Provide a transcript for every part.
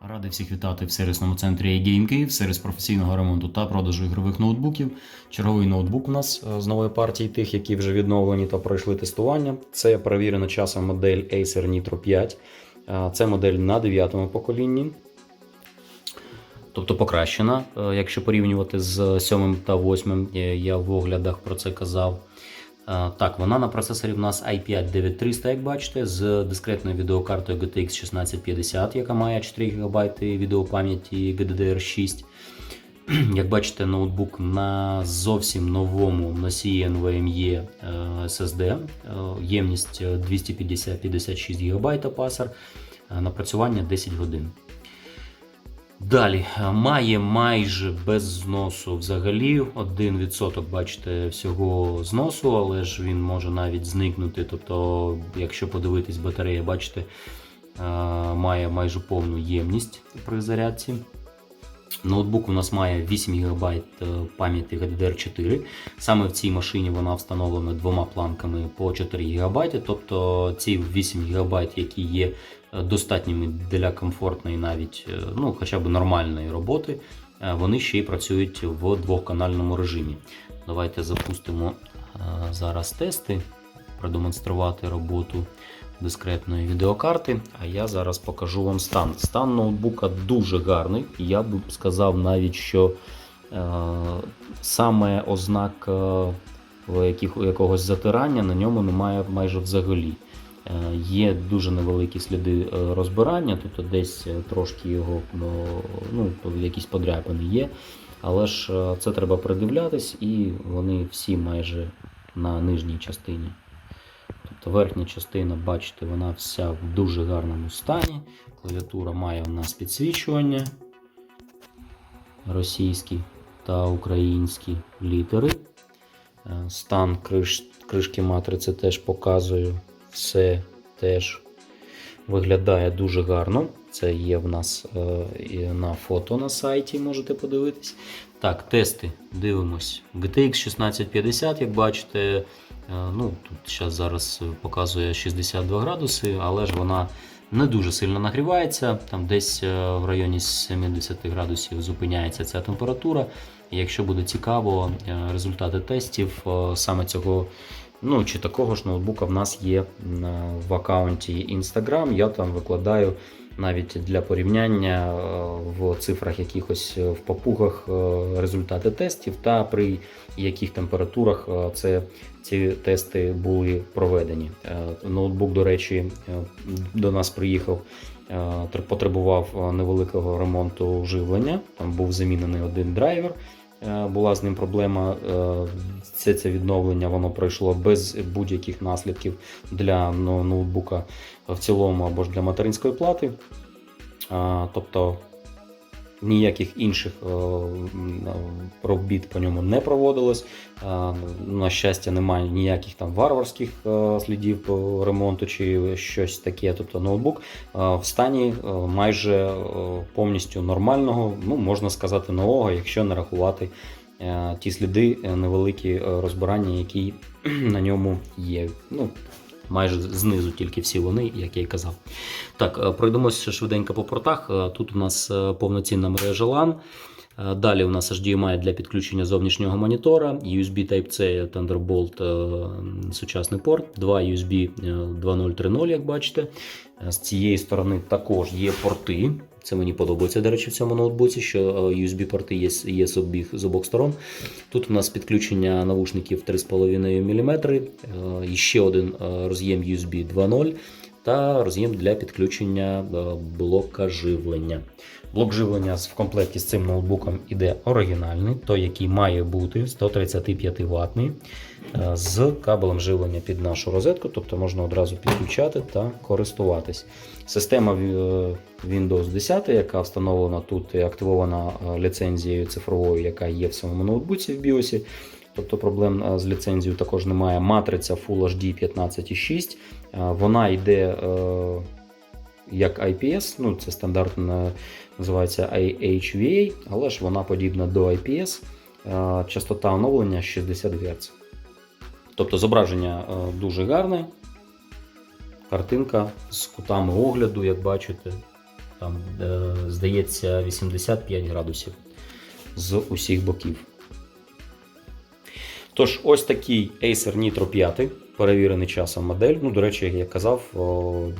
Радий всіх вітати в сервісному центрі iGame Київ, сервіс професійного ремонту та продажу ігрових ноутбуків. Черговий ноутбук у нас е, з нової партії тих, які вже відновлені та пройшли тестування. Це перевірена часом модель Acer Nitro 5. Е, Це модель на 9-му поколінні. Тобто покращена, е, якщо порівнювати з 7 та 8, е, я в оглядах про це казав. Е, Так, вона на процесорі в нас i5 9300, як бачите, з дискретною відеокартою GTX 1650, яка має 4 ГБ відеопам'яті GDDR6. Як бачите, ноутбук на зовсім новому носії NVMe е, SSD, е, ємність 250-56 ГБ пасер, е, напрацювання 10 годин. Далі має майже без зносу взагалі 1% бачите всього зносу, але ж він може навіть зникнути. Тобто, якщо подивитись батарея, бачите, має майже повну ємність при зарядці. Ноутбук у нас має 8 ГБ пам'яті GDDR4. Саме в цій машині вона встановлена двома планками по 4 ГБ. Тобто ці 8 ГБ, які є е, достатніми для комфортної, навіть е, ну, хоча б нормальної роботи, е, вони ще й працюють в двохканальному режимі. Давайте запустимо е, зараз тести, продемонструвати роботу дискретної відеокарти. А я зараз покажу вам стан. Стан ноутбука дуже гарний. Я б сказав навіть, що е, саме ознак е, яких, якогось затирання на ньому немає майже взагалі. Е, Є дуже невеликі сліди е, розбирання, тобто десь трошки його ну, якісь подряпини є. Але ж це треба придивлятись, і вони всі майже на нижній частині. Тобто верхня частина, бачите, вона вся в дуже гарному стані. Клавіатура має у нас підсвічування, російські та українські літери. Е, Стан криш, кришки матриці теж показую. Все теж виглядає дуже гарно. Це є в нас е, на фото на сайті, можете подивитись. Так, тести дивимось. GTX 1650, як бачите, ну, тут зараз, зараз показує 62 градуси, але ж вона не дуже сильно нагрівається. Там десь е, в районі 70 градусів зупиняється ця температура. Якщо буде цікаво, е, результати тестів е, саме цього. Ну, чи такого ж ноутбука в нас є е, в аккаунті Instagram. Я там викладаю навіть для порівняння е, в цифрах якихось е, в папугах е, результати тестів та при яких температурах це, ці тести були проведені. Ноутбук, до речі, до нас приїхав. Потребував невеликого ремонту живлення. Там був замінений один драйвер. Е, Була з ним проблема. Все Це це відновлення воно пройшло без будь-яких наслідків для ну, ноутбука в цілому або ж для материнської плати. Тобто ніяких інших е, робіт по ньому не проводилось. На щастя, немає ніяких там варварських е, слідів по ремонту чи щось таке. Тобто ноутбук е, в стані е, майже е, повністю нормального, ну можна сказати, нового, якщо не рахувати е, ті сліди е, невеликі е, розбирання, які на ньому є. Ну, майже знизу тільки всі вони, як я й казав. Так, е, пройдемося швиденько по портах. Е, Тут у нас е, повноцінна мережа LAN. Далі у нас HDMI для підключення зовнішнього монітора, USB Type-C Thunderbolt сучасний порт, два USB 2030, як бачите. З цієї сторони також є порти. Це мені подобається, до речі, в цьому ноутбуці, що е, USB-порти є, є з, обіх, з обох сторон. Тут у нас підключення навушників 3,5 мм, е, ще один е, роз'єм USB 2.0 та роз'єм для підключення е, блока живлення. Блок живлення в комплекті з цим ноутбуком іде оригінальний, той, який має бути 135 ватний з кабелем живлення під нашу розетку, тобто можна одразу підключати та користуватись. Система е, Windows 10, яка встановлена тут і активована е, ліцензією цифровою, яка є в самому ноутбуці в BIOS. Тобто проблем е, з ліцензією також немає. Матриця Full HD 15.6. Е, Вона йде е, як IPS, ну це стандартно називається HVA, але ж вона подібна до IPS. Частота оновлення 60 Гц. Тобто зображення дуже гарне. Картинка з кутами огляду, як бачите, там, здається, 85 градусів з усіх боків. Тож, ось такий Acer Nitro 5, перевірений часом модель. Ну, до речі, як я казав,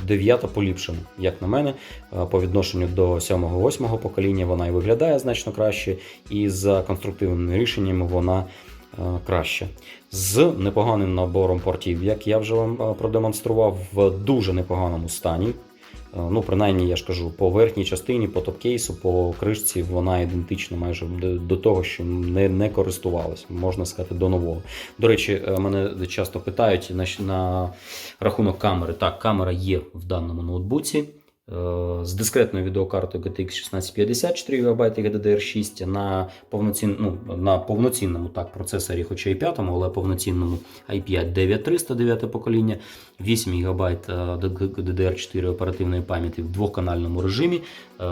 9 поліпшена, як на мене, Е, по відношенню до 7-8 покоління вона і виглядає значно краще, і за конструктивними рішеннями вона е, краще. З непоганим набором портів, як я вже вам е, продемонстрував, в дуже непоганому стані. Е, Ну, принаймні, я ж кажу, по верхній частині, по топ-кейсу, по кришці вона ідентична майже до, того, що не, не користувалась, можна сказати, до нового. До речі, е, мене часто питають на, на рахунок камери. Так, камера є в даному ноутбуці. Е, З дискретною відеокартою GTX 1650 4 ГБ і GDDR6 на, повноцін, ну, на повноцінному так, процесорі, хоча і п'ятому, але повноцінному i5 9300 9 покоління, 8 ГБ DDR4 оперативної пам'яті в двохканальному режимі, е,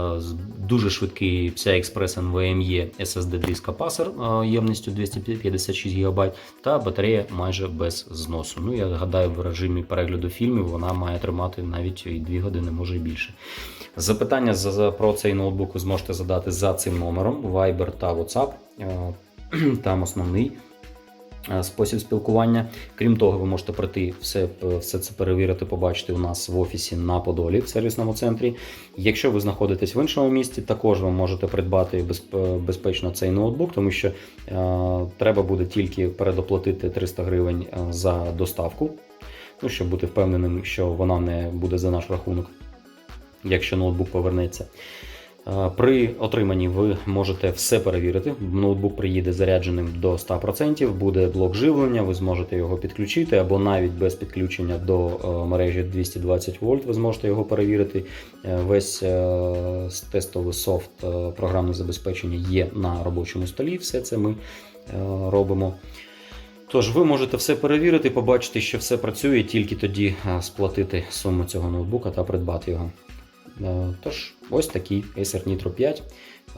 дуже швидкий PCI Express NVMe SSD диск капасер е, ємністю 256 ГБ та батарея майже без зносу. Ну, я гадаю, в режимі перегляду фільмів вона має тримати навіть і 2 години, може і більше. Запитання за, за- про цей ноутбук ви зможете задати за цим номером Viber та WhatsApp. Е, Там основний е, спосіб спілкування. Крім того, ви можете прийти все, е, все це перевірити, побачити у нас в офісі на Подолі в сервісному центрі. Якщо ви знаходитесь в іншому місті, також ви можете придбати безпечно цей ноутбук, тому що треба буде тільки передоплатити 300 гривень за доставку, ну, щоб бути впевненим, що вона не буде за наш рахунок, якщо ноутбук повернеться. Е, При отриманні ви можете все перевірити. Ноутбук приїде зарядженим до 100%, буде блок живлення, ви зможете його підключити, або навіть без підключення до е, мережі 220 вольт ви зможете його перевірити. Е, Весь тестовий софт програмне забезпечення є на робочому столі. Все це ми робимо. Тож ви можете все перевірити, побачити, що все працює, тільки тоді сплатити суму цього ноутбука та придбати його. Е, Тож, ось такий Acer Nitro 5.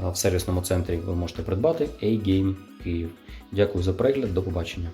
Е, В сервісному центрі ви можете придбати A-Game Київ. Дякую за перегляд, до побачення.